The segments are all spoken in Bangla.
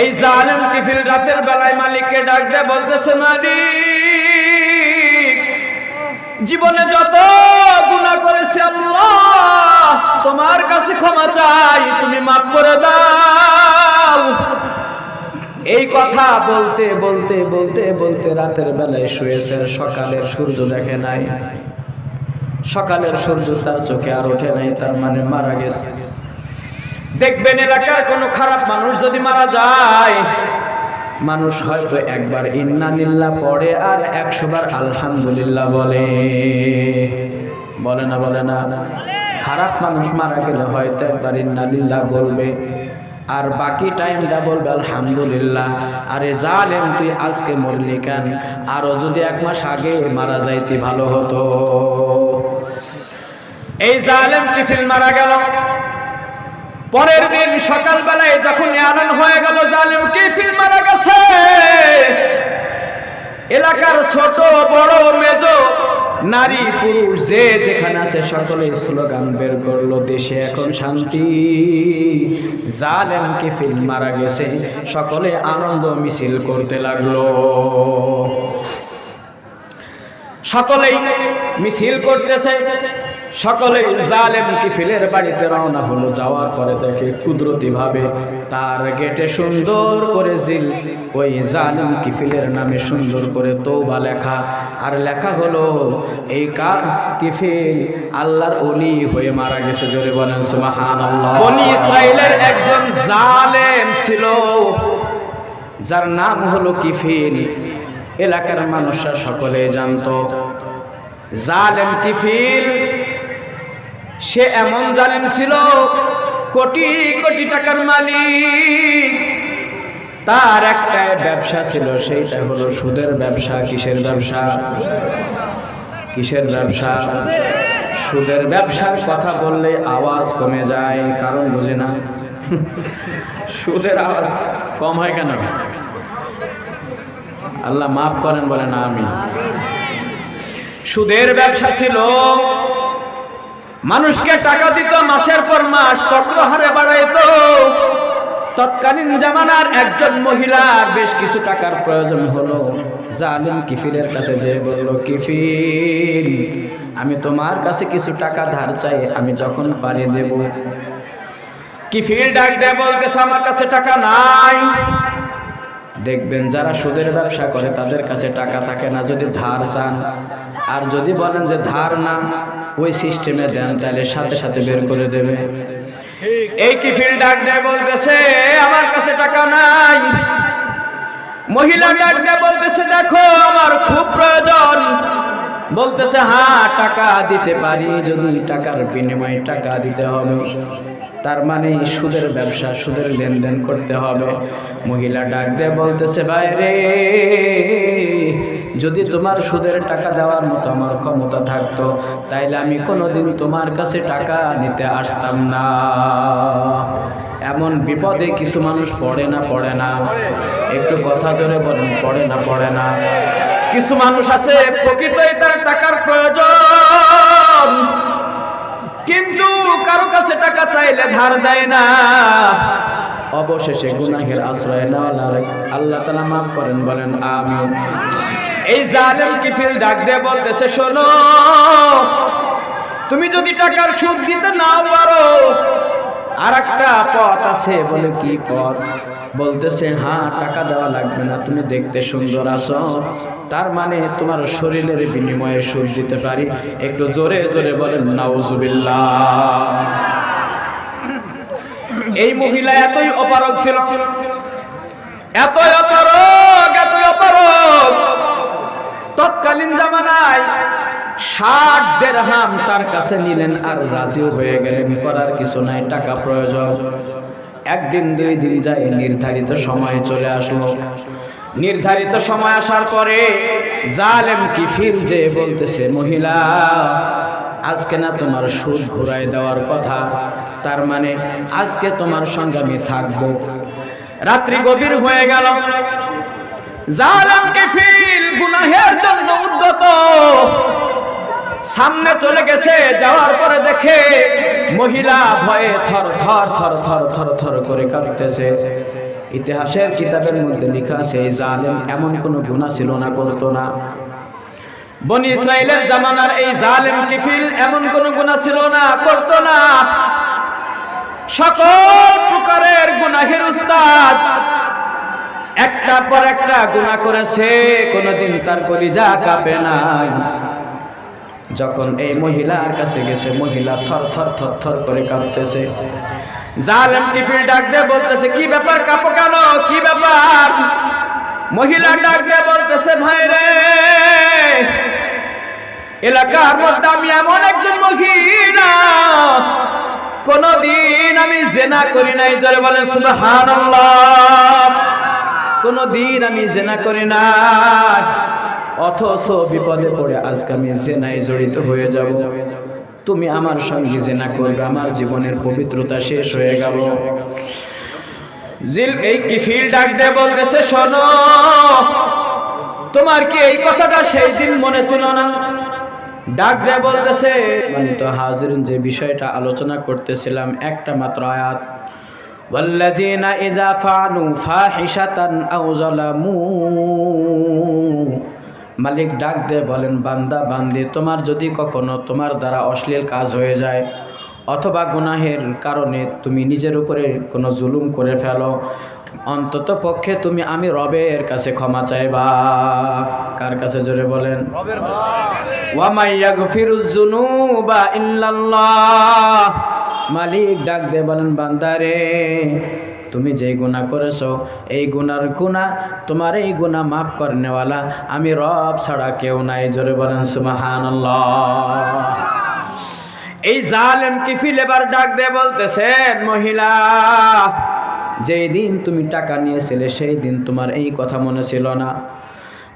এই জালেম কিফিল রাতের বেলায় মালিককে ডাক দিয়ে, বলতেছে, মালিক, জীবনে যত গুনাহ করেছি আল্লাহ, তোমার কাছে ক্ষমা চাই, তুমি মাফ করে দাও। এই কথা বলতে বলতে বলতে বলতে রাতের বেলায় শুয়েছে, সকালের সূর্য দেখে নাই। সকালের সূর্য তার চোখে আর ওঠে নাই, তার মানে মারা গেছে। দেখবেন এলাকার কোনো খারাপ মানুষ যদি মারা যায়, মানুষ হয়তো একবার ইন্নানিল্লাহ পড়ে আর একশোবার আলহামদুলিল্লাহ বলে। বলে না বলে না। খারাপ মানুষ মারা গেলে হয়তো একবার ইন্নানিল্লাহ বলবে। আর বাকি টাইমটা বলবে, আলহামদুলিল্লাহ। আরে জালেম, তুই আজকে মরলি কেন? আরও যদি এক মাস আগে মারা যাইতি, ভালো হতো। এই জালেম কিফিল মারা গেল। পরের দিন সকালবেলায় যখন এলান হয়ে গেল, জালিম কিফিল মারা গেছে। এলাকার ছোট, বড়, মেজ, নারী, পুরুষ, যে যেখানে আছে সকলে স্লোগান বের করল, দেশে এখন শান্তি। জালেম কিফিল মারা গেছে, সকলে আনন্দ মিছিল করতে লাগল। সকলেই মিছিল করতেছে সকলে জালেম কিফিলের বাড়িতে রওনা হলো যাওয়ার পরে দেখে কুদরতি ভাবে তার গেটে সুন্দর করে জিল ওই জালেম কিফিলের নামে সুন্দর করে তৌবা লেখা। আর লেখা হলো, এই কাক কিফিল? আল্লাহর অলি হয়ে মারা গেছে। জোরে বলেন, সুবহানাল্লাহ। বনি ইসরাইলের একজন জালেম ছিল, যার নাম হলো কিফিল। এলাকার মানুষরা সকলে জানতো, জালেম কিফিল সে এমন জালেম ছিল, কোটি কোটি টাকার মালিক। তার একটা ব্যবসা ছিল, সেইটা হলো সুদের ব্যবসা, কিসের ব্যবসা? কিসের ব্যবসা? সুদের ব্যবসার কথা বললে আওয়াজ কমে যায়, কারণ বুঝে না। সুদের আওয়াজ কম হয় কেন? আল্লাহ মাফ করেন বলে না আমি সুদের ব্যবসা ছিল মানুষকে টাকা দিত, মাসের পর মাস চক্র হারে বাড়াইতো। তৎকালীন জামানার একজন মহিলার বেশ কিছু টাকার প্রয়োজন হলো। জালিম কিফিলের কাছে যে বলল, কিফিল, আমি তোমার কাছে কিছু টাকা ধার চাই, আমি যখন পারি দেব। কিফিল ডাক দেয়, বলতেছে, আমার কাছে টাকা নাই। দেখবেন যারা সুদের ব্যবসা করে, তাদের কাছে টাকা থাকে না। যদি ধার চান, আর যদি বলেন যে ধার না, ওই সিস্টেমে দেন, তাহলে সাথে সাথে বের করে দেবে। এই কি ফিল ডাক দেয় বলতেছে আমার কাছে টাকা নাই। মহিলা ডাক দেয় বলতেছে, দেখো, আমার খুব প্রয়োজন। বলতেছে হ্যাঁ টাকা দিতে পারি, যদি টাকার বিনিময়ে টাকা দিতে হবে। তার মানে সুদের ব্যবসা, সুদের লেনদেন করতে হবে। মহিলা ডাক দিয়ে বলতেছে বাইরে যদি তোমার সুদের টাকা দেওয়ার মতো আমার ক্ষমতা থাকতো, তাইলে আমি কোনোদিন তোমার কাছে টাকা নিতে আসতাম না। এমন বিপদে কিছু মানুষ পড়ে না পড়ে না। একটু কথা জোরে বলেন, পড়ে না পড়ে না। কিছু মানুষ আছে, প্রকৃতই তার টাকার প্রয়োজন। কিন্তু কারও কাছে টাকা চাইলে ধার দেয় না। অবশেষে গুনাহের আশ্রয় নেওয়া আল্লাহ তালা মাফ করেন, বলেন আমি এই জালেম কিফিল ডাক দিয়ে বলতেছে, শোনো, তুমি যদি টাকার সুদ দিতে নাও পারো আর একটা পথ আছে বলে কি পথ? বলতেছে হ্যাঁ টাকা দেওয়া লাগবে না, তুমি দেখতে সুন্দর আছো। তার মানে তোমার শরীরের বিনিময়ে সুদ দিতে পারি। একটু জোরে জোরে বলেন, নাউজুবিল্লাহ। এই মহিলা এতই অপারগ ছিল, এতই অপারক এতই অপারক তৎকালীন জামানায় ষাট দেড়হাম তার কাছে নিলেন আর রাজিও হয়ে গেলেন, করার কিছু নাই, টাকা প্রয়োজন। একদিন, দুই দিন যায়, নির্ধারিত সময় চলে আসলো। নির্ধারিত সময় আসার পরে জালেম কি ফিল যে বলতেছে, মহিলা, আজকে না তোমার সুদ ঘুরাই দেওয়ার কথা? তার মানে আজকে তোমার সঙ্গে আমি থাকব। রাত্রি গভীর হয়ে গেল। জালেমকে ফিল গুনাহের জন্য উদ্যত। সামনে চলে গেছে, যাওয়ার পরে দেখে মহিলা ভয়ে থর থর থর থর থর থর করে কাঁদতেছে। ইতিহাসের কিতাবের মধ্যে লেখা আছে, এই জালেম এমন কোনো গুনাহ ছিল না, করতো না। বনি ইসরায়েলের জামানার এই জালেম কিফিল এমন কোনো গুনাহ ছিল না, করতো না। সকল প্রকারের গুনাহের উস্তাদ একটার পর একটা গুনাহ করেছে, কোনোদিন তার কলিজা কাঁপে নাই। যখন এই মহিলার কাছে গেছে, মহিলা থর থর থর থর করে কাঁপতেছে জালেম টিফিল ডাক দিয়ে বলতেছে, কি ব্যাপার কাঁপো কেন? কি ব্যাপার? মহিলা ডাক দিয়ে বলতেছে, ভাই রে, এলাকার মধ্যে আমি এমন একজন মহিলা। কোনদিন আমি জেনা করি নাই। জোরে বলেন, সুবহানাল্লাহ। কোনদিন আমি জেনা করি নাই। অথচ বিপদে পড়ে আজকে আমি জেনায় জড়িত হয়ে যাব তুমি আমার সঙ্গে জেনা করবে আমার জীবনের পবিত্রতা শেষ হয়ে গেল জিল এই কিফিল ডাক দিয়ে বলতেছে শোনো তোমার কি এই কথাটা সেই দিন মনে ছিল না ডাক দিয়ে বলতেছে আমি তো হাজির যে বিষয়টা আলোচনা করতেছিলাম একটা মাত্র আয়াত والذين إذا فعلوا فاحشة أو ظلموا মালিক ডাক দিয়ে বলেন বান্দা বান্দি তোমার যদি কখনো তোমার দ্বারা অশ্লীল কাজ হয়ে যায় অথবা গুনাহের কারণে তুমি নিজের উপরে কোনো জুলুম করে ফেলো অন্তত পক্ষে তুমি আমি রবের কাছে ক্ষমা চাইবা। কার কাছে জোরে বলেন? মালিক ডাক দিয়ে বলেন বান্দারে তুমি যেই গুনাহ করেছ, এই গুনার গুণা তোমার এই গুনাহ মাফ করনেওয়ালা আমি রব ছাড়া কেউ নাই। জোরে বলেন, সুবহানাল্লাহ। এই জালেম কিফিল এবার ডাক দিয়ে বলতেছেন, মহিলা, যেই দিন তুমি টাকা নিয়েছিলে, সেই দিন তোমার এই কথা মনে ছিল না।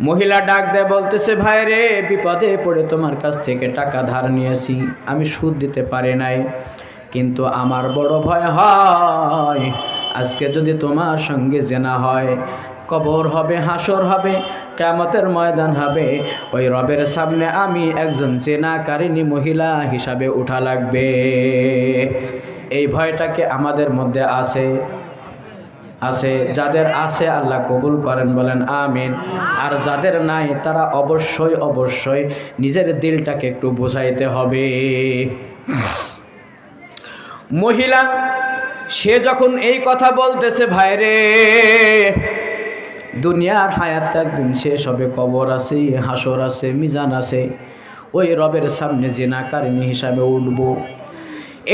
মহিলা ডাক দেয় বলতেছে, ভাই রে, বিপদে পড়ে তোমার কাছ থেকে টাকা ধার নিয়েছি, আমি সুদ দিতে পারি নাই, কিন্তু আমার বড় ভয় হয় আজকে যদি তোমার সঙ্গে জেনা হয়, কবর হবে, হাসর হবে কেমতের ময়দান হবে, ওই রবের সামনে আমি একজন চেনাকারিনী মহিলা হিসাবে উঠা লাগবে। এই ভয়টাকে আমাদের মধ্যে আছে? আছে, যাদের আছে আল্লাহ কবুল করেন বলেন আমিন। আর যাদের নাই, তারা অবশ্যই অবশ্যই নিজের দিলটাকে একটু বোঝাইতে হবে। মহিলা সে যখন এই কথা বলতেছে, ভাইরে, দুনিয়ার হায়াত একদিন শেষ হবে, কবর আছে, হাসর আছে, মিজান আছে। ওই রবের সামনে জেনাকারিনী হিসাবে উঠব।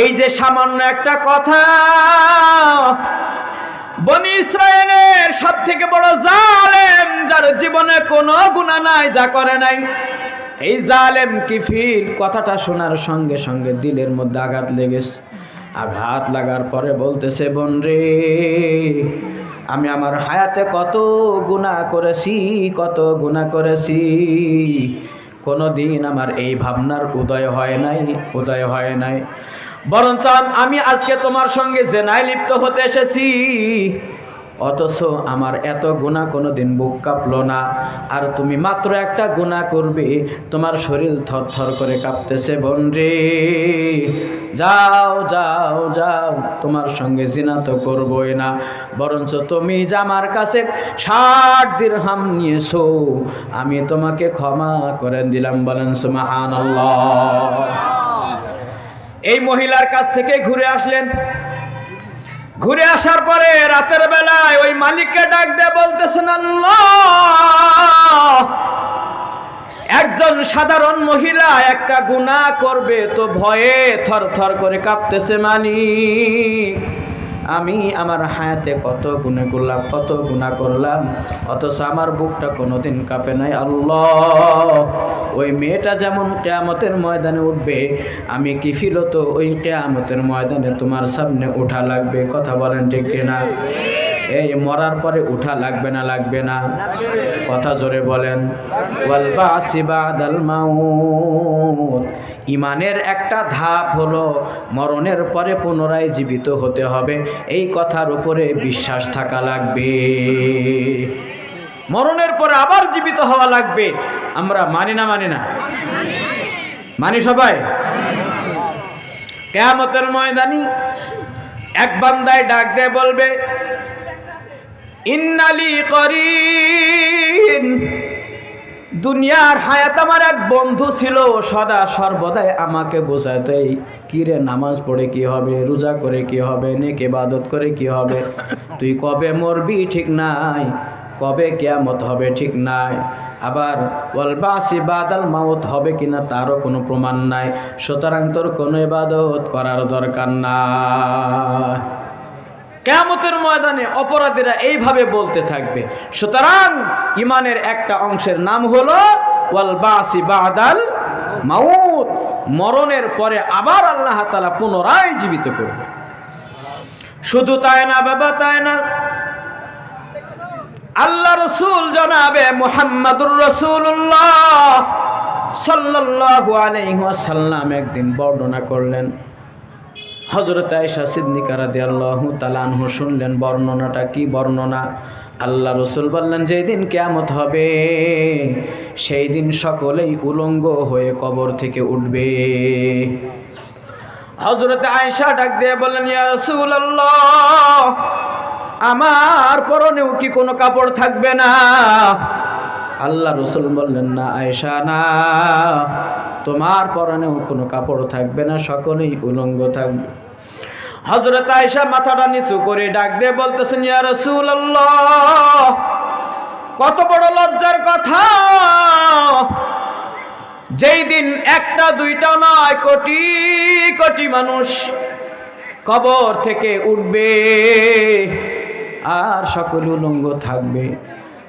এই যে সামান্য একটা কথা, বনি ইসরায়েলের সব থেকে বড় জালেম, যার জীবনে কোনো গুণা নাই, যা করে নাই। এই জালেম কিফির কথাটা শোনার সঙ্গে সঙ্গে দিলের মধ্যে আঘাত লেগেছে। আঘাত লাগার পরে বলতেছে বোন রে আমি আমার হায়াতে কত গুণা করেছি, কত গুণা করেছি। কোনো দিন আমার এই ভাবনার উদয় হয় নাই, উদয় হয় নাই। বরঞ্চ আমি আজকে তোমার সঙ্গে জেনায় লিপ্ত হতে এসেছি। অথচ আমার এত গুণা কোনো দিন বুক কাঁপলো না। আর তুমি মাত্র একটা গুণা করবে, তোমার শরীর থরথর করে কাঁপতেছে বোন রে যাও যাও যাও, তোমার সঙ্গে জিনা তো করবোই না। বরঞ্চ তুমি যে আমার কাছে ষাট দিরহাম নিয়েছো, আমি তোমাকে ক্ষমা করে দিলাম বলেন সুমাহান এই মহিলার কাছ থেকে ঘুরে আসলেন। ঘুরে আসার পরে রাতের বেলায় ওই মালিককে ডাক দিয়ে বলতেছেন একজন সাধারণ মহিলা একটা গুণা করবে, তো ভয়ে থর থর করে কাঁপতেছে মালিক। আমি আমার হায়াতে কত গুণে করলাম, কত গুণা করলাম, অথচ আমার বুকটা কোনোদিন কাঁপে নাই। আল্লাহ, ওই মেয়েটা যেমন কেয়ামতের ময়দানে উঠবে, আমি কি তো ওই কেয়ামতের ময়দানে তোমার সামনে উঠা লাগবে? কথা বলেন ঠিক কিনা? এই মরার পরে উঠা লাগবে না লাগবে না। কথা জোরে বলেন। ইমানের একটা ধাপ হলো মরণের পরে পুনরায় জীবিত হতে হবে। এই কথার উপরে বিশ্বাস থাকা লাগবে। মরণের পরে আবার জীবিত হওয়া লাগবে। আমরা মানি না মানি না? মানি সবাই? কেয়ামতের ময়দানি এক বান্দায় ডাক দিয়ে বলবে ইন্নালি করিন। দুনিয়ার হায়াত আমার এক বন্ধু ছিল, সদা সর্বদাই আমাকে বোঝাতে কিরে নামাজ পড়ে কি হবে? রোজা করে কি হবে? নেক ইবাদত করে কি হবে? তুই কবে মরবি? ঠিক নাই। কবে কেয়ামত হবে? ঠিক নাই। আবার ওয়ালবাসি বাদাল মাউত হবে কিনা তারও কোনো প্রমাণ নাই। সুতরাং তোর কোনো ইবাদত করার দরকার নাই কেয়ামতের ময়দানে অপরাধীরা এইভাবে বলতে থাকবে। সুতরাং ইমানের একটা অংশের নাম হলো, ওয়াল বাসি বাদাল মাউত। মরণের পরে আবার আল্লাহ তালা পুনরায় জীবিত করবে। শুধু তাই না বাবা, তাই না? আল্লাহ রসুল জানাবে মুহাম্মাদুর রসুল্লাহ সাল্লাল্লাহু আলাইহি ওয়াসাল্লাম একদিন বর্ণনা করলেন হজরত আয়সা সিদ্দিকা রাদি আল্লাহ তালানহু শুনলেন, বর্ণনাটা কি বর্ণনা? আল্লাহ রসুল বললেন যেই দিন কেয়ামত হবে সেই দিন সকলেই উলঙ্গ হয়ে কবর থেকে উঠবে। হজরত আয়সা ডাক দিয়ে বললেন, ইয়া রসুল আমার পরনেও কি কোনো কাপড় থাকবে না? আল্লাহ রসুল বললেন, না আয়সা না। তোমার পরনেও কোনো কাপড় থাকবে না, সকলেই উলঙ্গ থাকবে। হজরত আয়সা মাথাটা নিচু করে ডাক দিয়ে বলতেছেন, ইয়া রসুল কত বড় লজ্জার কথা। যেই দিন একটা, দুইটা নয়, কোটি কোটি মানুষ কবর থেকে উঠবে আর সকল উলঙ্গ থাকবে।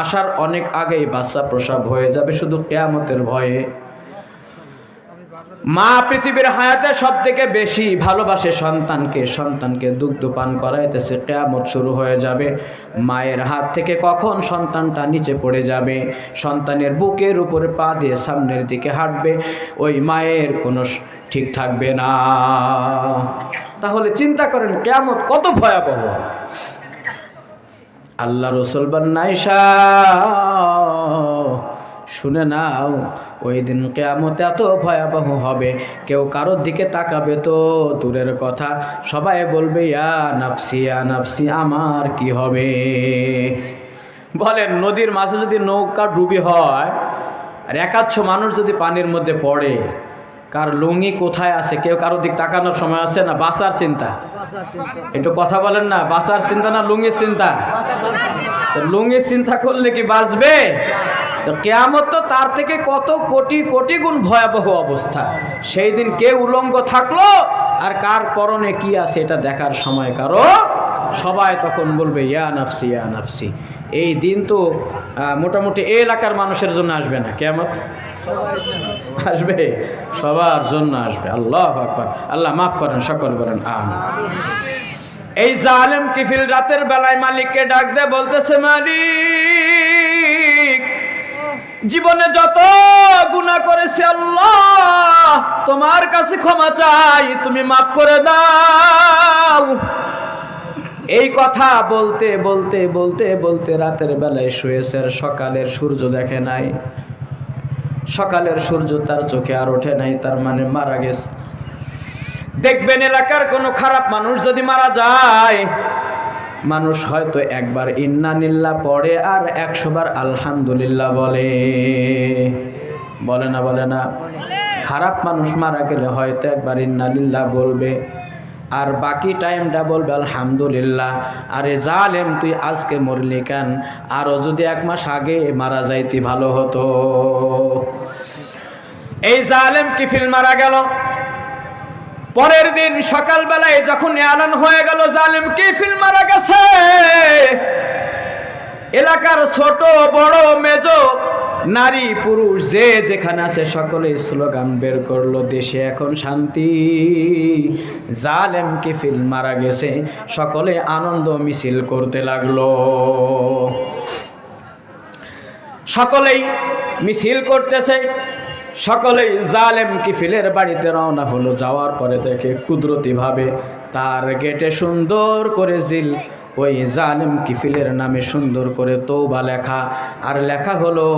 আসার অনেক আগেই বাচ্চা প্রসাব হয়ে যাবে শুধু কেয়ামতের ভয়ে। মা পৃথিবীর হায়াতে সব থেকে বেশি ভালোবাসে সন্তানকে সন্তানকে দুগ্ধ পান করাইতেছে, কেয়ামত শুরু হয়ে যাবে। মায়ের হাত থেকে কখন সন্তানটা নিচে পড়ে যাবে? সন্তানের বুকের উপরে পা দিয়ে সামনের দিকে হাঁটবে, ওই মায়ের কোনো ঠিক থাকবে না। তাহলে চিন্তা করেন, কেয়ামত কত ভয়াবহ। আল্লাহ রসুল বান্নাইশা শুনে নাও, ওই দিন কেয়ামত এত ভয়াবহ হবে। কেউ কারোর দিকে তাকাবে তো দূরের কথা। সবাই বলবে, ইয়া নাফসি ইয়া নাফসি, আমার কি হবে? বলেন, নদীর মাঝে যদি নৌকা ডুবি হয়, আর একাচ্ছ মানুষ যদি পানির মধ্যে পড়ে কার লুঙ্গি কোথায় আছে? কেউ কারোর দিক তাকানোর সময় আছে না? বাঁচার চিন্তা। একটু কথা বলেন না, বাঁচার চিন্তা না লুঙ্গির চিন্তা? লুঙ্গির চিন্তা করলে কি বাঁচবে? তো কেয়ামত তো তার থেকে কত কোটি কোটি গুণ ভয়াবহ অবস্থা। সেই দিন কে উলঙ্গ থাকল আর কার পরনে কি আছে এটা দেখার সময় কারও সবাই তখন বলবে, ইয়া নাফসি ইয়া নাফসি। এই দিন তো মোটামুটি এই এলাকার মানুষের জন্য আসবে না কেমন আসবে? সবার জন্য আসবে। আল্লাহ আকবার। আল্লাহ মাফ করেন, সকল করেন আমিন। এই জালেম কিফিল রাতের বেলায় মালিককে ডাক দে বলতেছে, মালিক, জীবনে যত গুনাহ করেছি আল্লাহ, তোমার কাছে ক্ষমা চাই, তুমি মাফ করে দাও। এই কথা বলতে বলতে বলতে বলতে রাতের বেলায় শুয়েছে আর সকালের সূর্য দেখে নাই। সকালের সূর্য তার চোখে আর ওঠে নাই, তার মানে মারা গেছে। দেখবেন এলাকার কোনো খারাপ মানুষ যদি মারা যায়, মানুষ হয়তো একবার ইন্না নিল্লা পড়ে আর একশোবার আলহামদুলিল্লাহ বলে। বলে না বলে না। খারাপ মানুষ মারা গেলে হয়তো একবার ইন্না লিল্লাহ বলবে। আর বাকি টাইমটা বলবে, আলহামদুলিল্লাহ। আরে জালেম, তুই আজকে মরলি কেন? আরও যদি এক মাস আগে মারা যাইতি, ভালো হতো। এই জালেম কিফিল মারা গেল? পরের দিন সকালবেলায় যখন এলান হয়ে গেল, জালিম কিফিল মারা গেছে? এলাকার ছোট, বড়, মেজ নারী, পুরুষ, যে যেখানে আছে সকলে স্লোগান বের করল, দেশে এখন শান্তি। জালেম কিফিল মারা গেছে, সকলে আনন্দ মিছিল করতে লাগল। সকলেই মিছিল করতেছে, সকলেই জালেম কিফিলের বাড়িতে রওনা হলো, যাওয়ার পরে দেখে কুদরতিভাবে তার গেটে সুন্দর করে জিল, ওই জালেম কিফিলের নামে সুন্দর করে তৌবা লেখা আর লেখা হলো,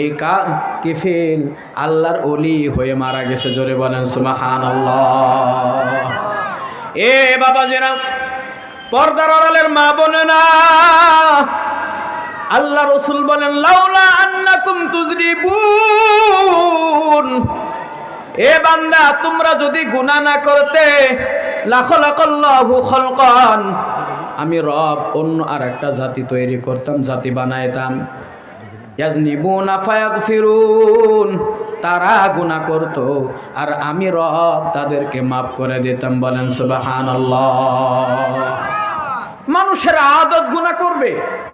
এই কা কিফিল? আল্লাহর অলি হয়ে মারা গেছে। জোরে বলেন সুমাহান এ বাবা জেরা পর্দার আড়ালের মা বনে না আল্লাহ রসুল বলেন, লাউলা আন্নাকুম তুজরিবুন। এ বান্দা, তোমরা যদি গুনাহ না করতে লাখলাকাল্লাহু খলকান। আমি রব অন্য আর একটা জাতি তৈরি করতাম, জাতি বানাইতাম। ইয়াজনিবুনা ফায়াগফিরুন। তারা গুনাহ করত। আর আমি রব তাদেরকে মাফ করে দিতাম, বলেন সুবহানাল্লাহ। মানুষের আদত গুনাহ করবে।